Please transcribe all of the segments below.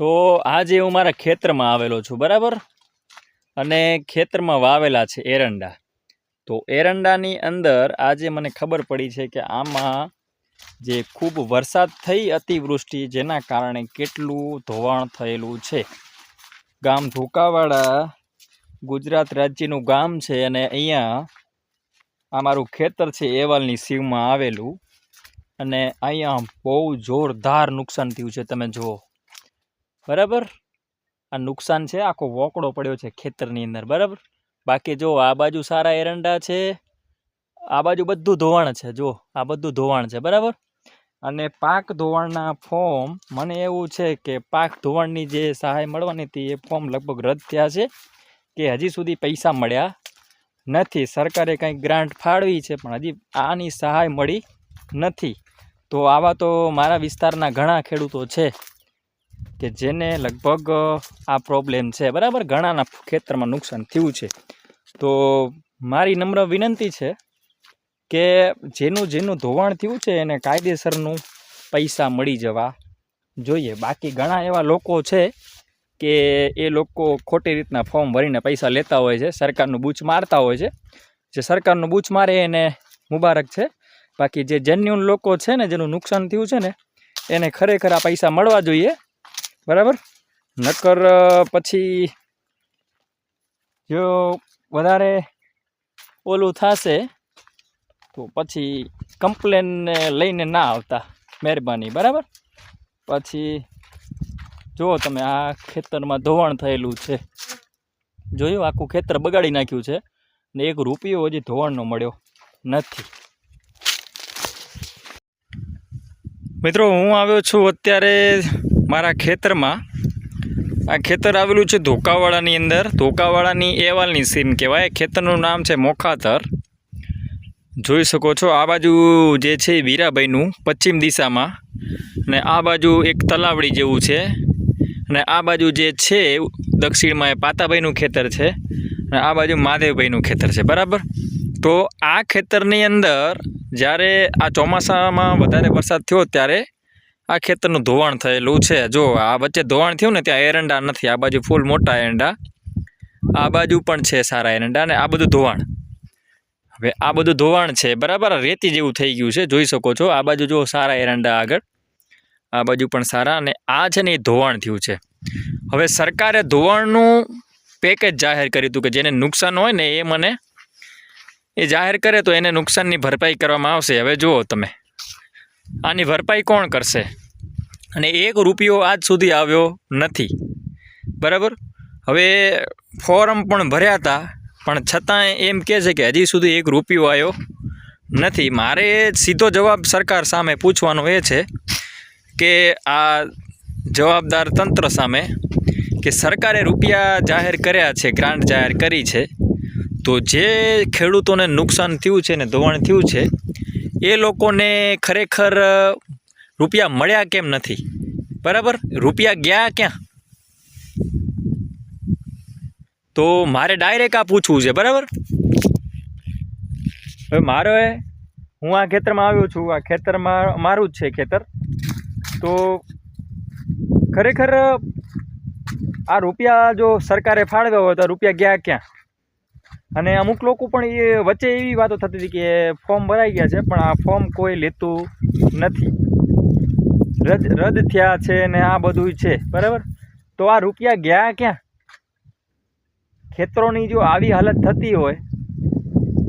તો આજે હું મારા ખેતરમાં આવેલો છું, બરાબર? અને ખેતરમાં વાવેલા છે એરંડા. તો એરંડાની અંદર આજે મને ખબર પડી છે કે આમાં જે ખૂબ વરસાદ થઈ અતિવૃષ્ટિ, જેના કારણે કેટલું ધોવાણ થયેલું છે. ગામ ધોકાવાડા, ગુજરાત રાજ્યનું ગામ છે અને અહીંયા આ મારું ખેતર છે, એવાલની સીવમાં આવેલું. અને અહીંયા બહુ જોરદાર નુકસાન થયું છે, તમે જુઓ. બરાબર? આ નુકસાન છે, આખો વોકડો પડ્યો છે ખેતરની અંદર, બરાબર? બાકી જો આ બાજુ સારા એરંડા છે, આ બાજુ બધું ધોવાણ છે, જો, આ બધું ધોવાણ છે, બરાબર? અને પાક ધોવાણના ફોર્મ મને એવું છે કે પાક ધોવાણની જે સહાય મળવાની હતી, એ ફોર્મ લગભગ રદ થયા છે, કે હજી સુધી પૈસા મળ્યા નથી. સરકારે કંઈક ગ્રાન્ટ ફાળવી છે, પણ હજી આની સહાય મળી નથી. તો આવા તો મારા વિસ્તારના ઘણા ખેડૂતો છે. કે જેને લગભગ આ પ્રોબ્લેમ છે. બરાબર? ઘણાના ખેતરમાં નુકસાન થયું છે. તો મારી નમ્ર વિનંતી છે કે જેનું જેનું ધોવાણ થયું છે એને કાયદેસરનું પૈસા મળી જવા જોઈએ. બાકી ઘણા એવા લોકો છે કે એ લોકો ખોટી રીતના ફોર્મ ભરીને પૈસા લેતા હોય છે, સરકારનું બૂચ મારતા હોય છે. જે સરકારનું બૂચ મારે એને મુબારક છે. બાકી જે જેન્યુન લોકો છે ને, જેનું નુકસાન થયું છે ને, એને ખરેખર આ પૈસા મળવા જોઈએ. બરાબર? નકર પછી જો વધારે ઓલું થશે, તો પછી કમ્પ્લેનને લઈને ના આવતા મહેરબાની, બરાબર? પછી જુઓ તમે આ ખેતરમાં ધોવાણ થયેલું છે. જોયું? આખું ખેતર બગાડી નાખ્યું છે ને એક રૂપિયો હજી ધોવાણનો મળ્યો નથી. મિત્રો, હું આવ્યો છું અત્યારે મારા ખેતરમાં આ ખેતર આવેલું છે ધોકાવાડાની અંદર. ધોકાવાડાની એવાલની સીમ કહેવાય. ખેતરનું નામ છે મોખાતર. જોઈ શકો છો, આ બાજુ જે છે વીરાભાઈનું પશ્ચિમ દિશામાં અને આ બાજુ એક તલાવડી જેવું છે અને આ બાજુ જે છે દક્ષિણમાં એ પાતાભાઈનું ખેતર છે અને આ બાજુ મહાદેવભાઈનું ખેતર છે. બરાબર? તો આ ખેતરની અંદર જ્યારે આ ચોમાસામાં વધારે વરસાદ થયો ત્યારે આ ખેતરનું ધોવાણ થયેલું છે. જો આ વચ્ચે ધોવાણ થયું ને ત્યાં એરંડા નથી, આ બાજુ ફૂલ મોટા એરંડા. આ બાજુ પણ છે સારા એરંડા અને આ બધું ધોવાણ. હવે આ બધું ધોવાણ છે, બરાબર? રેતી જેવું થઈ ગયું છે, જોઈ શકો છો. આ બાજુ જો સારા એરંડા આગળ. આ બાજુ પણ સારા અને આ છે ને એ ધોવાણ થયું છે. હવે સરકારે ધોવાણનું પેકેજ જાહેર કર્યું હતું કે જેને નુકસાન હોય ને એ મને એ જાહેર કરે તો એને નુકસાનની ભરપાઈ કરવામાં આવશે. હવે જુઓ તમે. આની ભરપાઈ કોણ કરશે? અને એક રૂપિયો આજ સુધી આવ્યો નથી. બરાબર? હવે ફોરમ પણ ભર્યા હતા, પણ છતાંય એમ કહે છે કે હજી સુધી એક રૂપિયો આવ્યો નથી. મારે સીધો જવાબ સરકાર સામે પૂછવાનો એ છે કે આ જવાબદાર તંત્ર સામે કે સરકારે રૂપિયા જાહેર કર્યા છે, ગ્રાન્ટ જાહેર કરી છે, તો જે ખેડૂતોને નુકસાન થયું છે ને ધોવાણ થયું છે એ લોકોને ખરેખર રૂપિયા મળ્યા કેમ નથી? બરાબર? રૂપિયા ગયા ક્યાં? તો મારે ડાયરેક્ટ આ પૂછવું છે, બરાબર? હવે મારે, હું આ ખેતરમાં આવ્યો છું, આ ખેતરમાં મારું જ છે ખેતર. તો ખરેખર આ રૂપિયા જો સરકારે ફાળવ્યા હોય તો રૂપિયા ગયા ક્યાં? અને અમુક લોકો પણ એ વચ્ચે એવી વાતો થતી હતી કે ફોર્મ ભરાઈ ગયા છે, પણ આ ફોર્મ કોઈ લેતું નથી. રદ રદ થયા છે ને આ બધું છે, બરાબર? તો આ રૂપિયા ગયા ક્યાં? ખેતરોની જો આવી હાલત થતી હોય,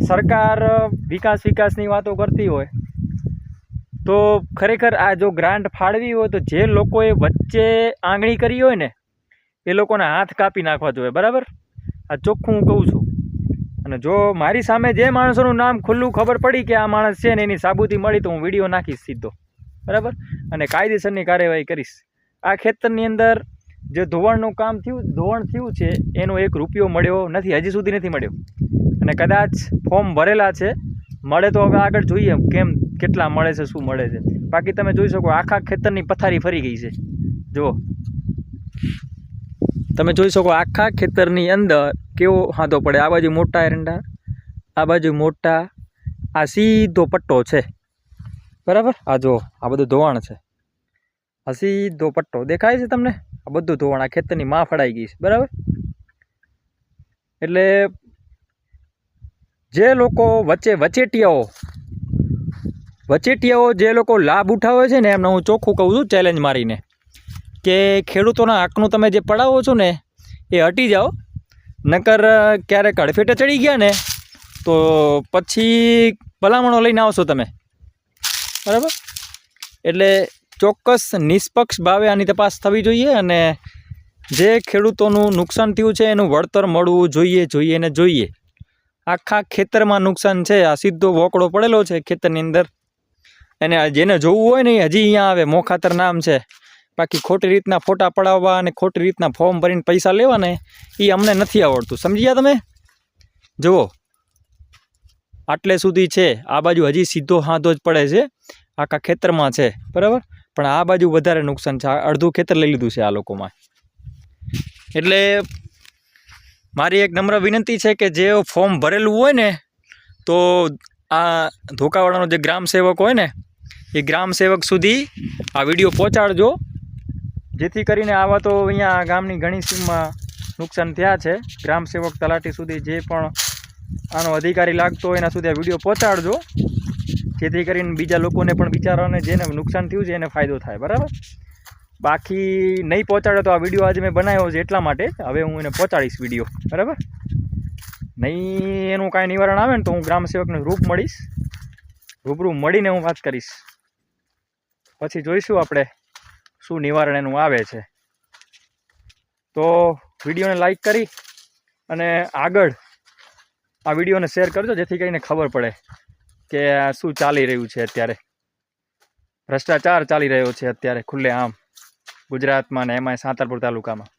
સરકાર વિકાસ વિકાસની વાતો કરતી હોય, તો ખરેખર આ જો ગ્રાન્ટ ફાળવી હોય તો જે લોકોએ વચ્ચે આંગળી કરી હોય ને, એ લોકોના હાથ કાપી નાખવા જોઈએ, બરાબર? આ ચોખ્ખું હું કહું છું. અને જો મારી સામે જે માણસોનું નામ ખુલ્લું ખબર પડી કે આ માણસ છે ને એની સાબુતી મળી, તો હું વીડિયો નાખીશ સીધો. બરાબર? અને કાયદેસરની કાર્યવાહી કરીશ. આ ખેતરની અંદર જે ધોવાણનું કામ થયું, ધોવાણ થયું છે, એનો એક રૂપિયો મળ્યો નથી, હજી સુધી નથી મળ્યો. અને કદાચ ફોર્મ ભરેલા છે, મળે તો હવે આગળ જોઈએ કેમ, કેટલા મળે છે, શું મળે છે. બાકી તમે જોઈ શકો, આખા ખેતરની પથારી ફરી ગઈ છે. જુઓ. તમે જોઈ શકો, આખા ખેતરની અંદર કેવો હાંધો પડે? આ બાજુ મોટા એરંડા, આ બાજુ મોટા, આ સીધો પટ્ટો છે. બરાબર? આ જો આ બધું ધોવાણ છે. આ સીધો પટ્ટો. દેખાય છે તમને? આ બધું ધોવાણ, આ ખેતરની માં ફળાઈ ગઈ છે. બરાબર? એટલે જે લોકો વચ્ચે વચેટિયાઓ વચેટિયાઓ જે લોકો લાભ ઉઠાવે છે ને, એમને હું ચોખ્ખું કહું છું ચેલેન્જ મારીને, કે ખેડૂતોના હકનું તમે જે પડાવો છો ને, એ હટી જાઓ. નકર ક્યારેક અડફેટે ચડી ગયા ને, તો પછી ભલામણો લઈને આવશો તમે. બરાબર? એટલે ચોક્કસ નિષ્પક્ષ ભાવે આની તપાસ થવી જોઈએ અને જે ખેડૂતોનું નુકસાન થયું છે એનું વળતર મળવું જોઈએ જોઈએ ને જોઈએ. આખા ખેતરમાં નુકસાન છે, આ સીધો વોકડો પડેલો છે ખેતરની અંદર. એને જેને જોવું હોય ને હજી અહીંયા આવે, મોખાતર નામ છે. બાકી ખોટી રીતના ફોટા પડાવવા અને ખોટી રીતના ફોર્મ ભરીને પૈસા લેવા ને એ અમને નથી આવડતું. સમજી ગયા તમે? જુઓ. આટલે સુધી છે. આ બાજુ હજી સીધો હાંધો જ પડે છે. આખા ખેતરમાં છે. બરાબર? પણ આ બાજુ વધારે નુકસાન છે. અડધું ખેતર લઈ લીધું છે આ લોકોમાં. એટલે મારી એક નમ્ર વિનંતી છે કે જે ફોર્મ ભરેલું હોય ને, તો આ ધોકાવાળાનો જે ગ્રામ સેવક હોય ને, એ ગ્રામ સેવક સુધી આ વીડિયો પહોંચાડજો. જેથી કરીને આવા તો અહીંયા ગામની ઘણી સીમમાં નુકસાન થયા છે. ગ્રામ સેવક તલાટી સુધી જે પણ આનો અધિકારી લાગતો એના સુધી આ વીડિયો પહોંચાડજો. જેથી કરીને બીજા લોકોને પણ બિચારાને જેને નુકસાન થયું છે એને ફાયદો થાય, બરાબર? બાકી નહીં પહોંચાડે તો આ વીડિયો આજે મેં બનાવ્યો છે એટલા માટે. હવે હું એને પહોંચાડીશ વીડિયો, બરાબર? નહીં એનું કાંઈ નિવારણ આવે ને તો હું ગ્રામ સેવકને રૂપ મળીશ. રૂબરૂ મળીને હું વાત કરીશ. પછી જોઈશું આપણે. શું નિવારણ એનું આવે છે. તો વિડીયોને લાઈક કરી અને આગળ આ વિડીયોને શેર કરજો, જેથી કરીને ખબર પડે કે શું ચાલી રહ્યું છે અત્યારે. ભ્રષ્ટાચાર ચાલી રહ્યો છે અત્યારે ખુલ્લે આમ ગુજરાતમાં ને એમાંય સાંતરપુર તાલુકામાં.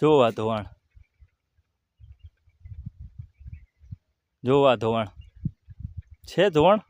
જોવા ધોવાણ. જોવા ધોવાણ. છે ધોવાણ?